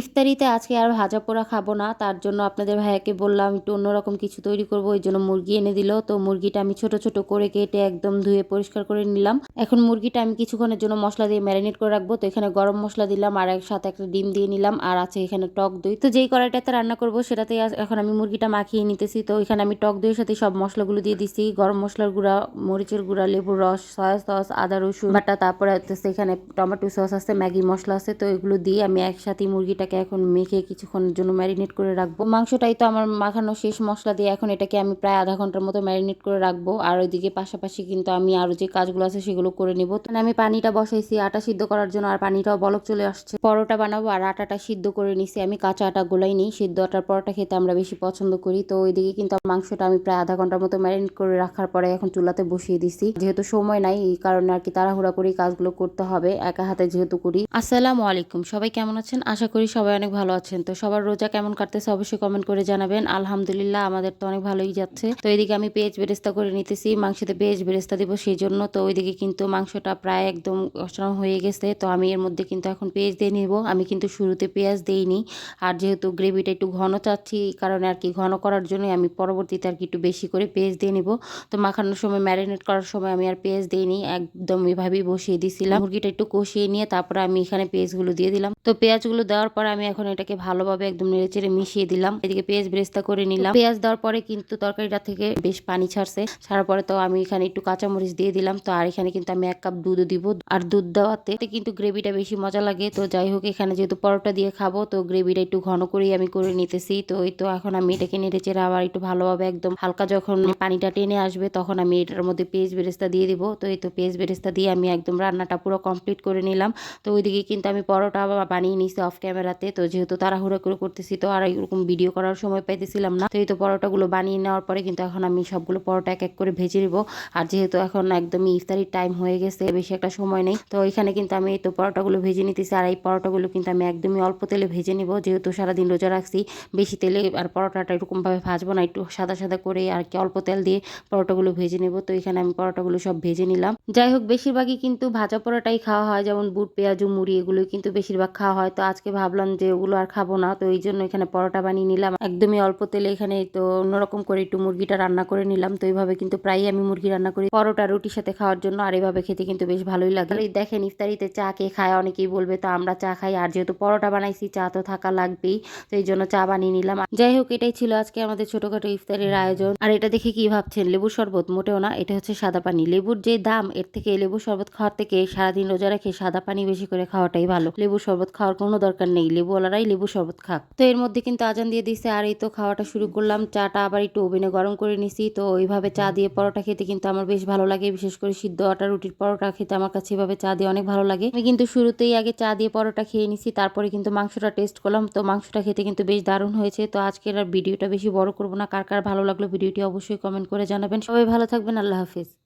ইফতারিতে আজকে আর ভাজা পোড়া খাব না, তার জন্য আপনাদের ভাইয়াকে বললাম একটু অন্যরকম কিছু তৈরি করব, ওই জন্য মুরগি এনে দিল। তো মুরগিটা আমি ছোট ছোট করে কেটে একদম ধুয়ে পরিষ্কার করে নিলাম। এখন মুরগিটা আমি কিছুক্ষণের জন্য মশলা দিয়ে ম্যারিনেট করে রাখব। তো এখানে গরম মশলা দিলাম আর এক সাথে একটা ডিম দিয়ে নিলাম আর আছে এখানে টক দই। তো যেই কড়াইটাতে রান্না করব সেটাতে এখন আমি মুরগিটা মাখিয়ে নিতেছি। তো এখানে আমি টক দইয়ের সাথে সব মশলাগুলো দিয়ে দিছি। গরম মশলার গুঁড়া, মরিচের গুঁড়া, লেবুর রস, সয়া সস, আদা রসুন বাটা, তারপরে এখানে টমেটো সস আছে, ম্যাগি মশলা আছে। তো এগুলো দিয়ে আমি একসাথে মুরগিটাকে এখন মেখে কিছুক্ষণের জন্য ম্যারিনেট করে রাখব। মাংসটাই তো আমার মাখানো শেষ মশলা দিয়ে এখন এটাকে আমি প্রায় আধা ঘণ্টার মতো ম্যারিনেট করে রাখব। আর ওইদিকে পাশাপাশি কিন্তু আমি আরও যে কাজগুলো আছে সেগুলো করে নিব। তো আমি পানিটা বসাইছি, আটা সিদ্ধ করার জন্য আর পানিটাও বলক চলে আসছে। পরোটা বানাবো আর আটাটা সিদ্ধ করে নিছি। আমি কাঁচা আটা গোলাই নিই, সিদ্ধ আটার পরোটা খেতে আমরা বেশি পছন্দ করি। তো ওইদিকে কিন্তু মাংসটা আমি প্রায় আধা ঘণ্টার মতো ম্যারিনেট করে রাখার পরে এখন চুলাতে বসিয়ে দিছি। যেহেতু সময় নাই, এই কারণে আর কি তাড়াহুড়া করে কাজগুলো করতে হবে, একা হাতে যেহেতু করি। আসসালামু আলাইকুম, সবাই কেমন আছেন? আশা করি সবাই অনেক ভালো আছেন। তো সবার রোজা কেমন কাটতেছে অবশ্যই কমেন্ট করে জানাবেন। আলহামদুলিল্লাহ, আমাদের তো অনেক ভালোই যাচ্ছে। তো এদিকে আমি পেঁয়াজ বেরেস্তা করে নিতেছি। মাংসতে পেঁয়াজ বেরেস্তা দিব সেই জন্য তো ওইদিকে কিন্তু মাংসটা প্রায় একদম কষানো হয়ে গেছে। তো আমি এর মধ্যে কিন্তু এখন পেঁয়াজ দিয়ে নিব। আমি কিন্তু শুরুতে পেঁয়াজ দেইনি। আর যেহেতু গ্রেভিটা একটু ঘন চাচ্ছি, এই কারণে আর কি ঘন করার জন্য আমি পরবর্তীতে আর কি একটু বেশি করে পেঁয়াজ দিয়ে নিব। তো মাখানোর সময়, ম্যারিনেট করার সময় আমি আর পেঁয়াজ দিইনি। একদম এভাবেই বসিয়ে দিছিলাম। মুরগিটা একটু কষিয়ে নিয়ে তারপরে আমি এখানে পেঁয়াজগুলো দিয়ে দিলাম। তো পেঁয়াজগুলো দেওয়ার পর আমি এখন এটাকে ভালোভাবে একদম নেড়ে চেড়ে মিশিয়ে দিলাম। এদিকে পেঁয়াজ ব্রেস্তা করে নিলাম। পেঁয়াজ দেওয়ার পরে কিন্তু তরকারিটা থেকে বেশ পানি ছাড়ছে। ছাড়ার পরে তো আমি এখানে একটু কাঁচামরিচ দিয়ে দিলাম। তো আর এখানে কিন্তু আমি এক কাপ দুধ দিব। আর দুধ দেওয়াতে কিন্তু গ্রেভিটা বেশি মজা লাগে। তো যাই হোক, এখানে যেহেতু পরোটা দিয়ে খাব, তো গ্রেভিটা একটু ঘন করেই আমি করে নিতেছি। তো ওই তো এখন আমি এটাকে নেড়ে চেড়ে আবার একটু ভালোভাবে একদম হালকা যখন পানিটা টেনে আসবে, তখন আমি এটার মধ্যে পেঁয়াজ বেরেস্তা দিয়ে দিব। তো এই তো পেঁয়াজ বেরেস্তা দিয়ে আমি একদম রান্নাটা পুরো কমপ্লিট করে নিলাম। তো ওইদিকে কিন্তু আমি পরোটা বানিয়ে নিছি অফ ক্যামেরাতে তো যেহেতু তাড়াহুড়ো করে করতেছি, তো আর এরকম ভিডিও করার সময় পাইতেছিলাম না। তো এই তো পরোটাগুলো বানিয়ে নেওয়ার পরে কিন্তু এখন আমি সবগুলো পরোটা এক এক করে ভেজে নেব। আর যেহেতু এখন একদমই ইফতারির টাইম হয়ে গেছে, বেশি একটা সময় নেই। তো এখানে কিন্তু আমি এই তো পরোটাগুলো ভেজে নিতেছি। আর এই পরোটাগুলো কিন্তু আমি একদমই অল্প তেলে ভেজে নেব। যেহেতু সারাদিন রোজা রাখছি, বেশি তেলে আর পরোটাটা এরকমভাবে ভাজবো না, একটু সাদা সাদা করে আর কি অল্প তেল দিয়ে পরোটাগুলো ভেজে নেব। তো এখানে আমি পরোটাগুলো সব ভেজে নিলাম। যাই হোক, বেশিরভাগই কিন্তু ভাজা পরোটাই খাওয়া হয়। যেমন বুট, পেঁয়াজু, মুড়ি, এগুলোই কিন্তু বেশিরভাগ খাওয়া হয়। তো আজকে ভাবলাম যে ওগুলো আর খাব না, তো এই জন্য এখানে পরোটা বানিয়ে নিলাম। একদমই অল্প তেলে এখানে তো অন্যরকম করে একটু মুরগিটা রান্না করে নিলাম, তো এইভাবে কিন্তু প্রায়ই আমি মুরগি রান্না করি পরোটা রুটির সাথে খাওয়ার জন্য, আর এইভাবে খেতে কিন্তু বেশ ভালোই লাগে। দেখেন ইফতারিতে চা কে খায়? অনেকেই বলবে, তো আমরা চা খাই, আর যেহেতু পরোটা বানাইছি, চা তো থাকা লাগবেই, তো এই জন্য চা বানিয়ে নিলাম। যাই হোক, এটাই ছিল আজকে আমাদের ছোটখাটো ইফতারের আয়োজন। আর এটা দেখে কি ভাবছেন? লেবুর শরবত মোটেও না, এটা হচ্ছে সাদা পানি। লেবুর যে দাম, এর থেকে লেবুর শরবত খাওয়ার থেকে সারাদিন রোজা রেখে সাদা পানি বেশি করে খাওয়াটাই ভালো। লেবুর শরবত খাওয়ার কোনো দরকার নেই। লেবুওয়ালারাই লেবু শরবত খাক। তো এর মধ্যে কিন্তু আজান দিয়ে দিছে, আর এই তো খাওয়াটা শুরু করলাম। চাটা আবার একটু ওভেনে গরম করে নিছি। তো ওইভাবে চা দিয়ে পরোটা খেতে কিন্তু আমার বেশ ভালো লাগে। বিশেষ করে সিদ্ধ আটা, রুটির পরোটা খেতে আমার কাছে এভাবে চা দিয়ে অনেক ভালো লাগে। আমি কিন্তু শুরুতেই আগে চা দিয়ে পরোটা খেয়ে নিছি, তারপরে কিন্তু মাংসটা টেস্ট করলাম। তো মাংসটা খেতে কিন্তু বেশ দারুণ হয়েছে। তো আজকের আর ভিডিওটা বেশি বড় করব না। কার কার ভালো লাগল ভিডিওটি অবশ্যই কমেন্ট করে জানাবেন। সবাই ভালো থাকবেন, আল্লাহ হাফিজ।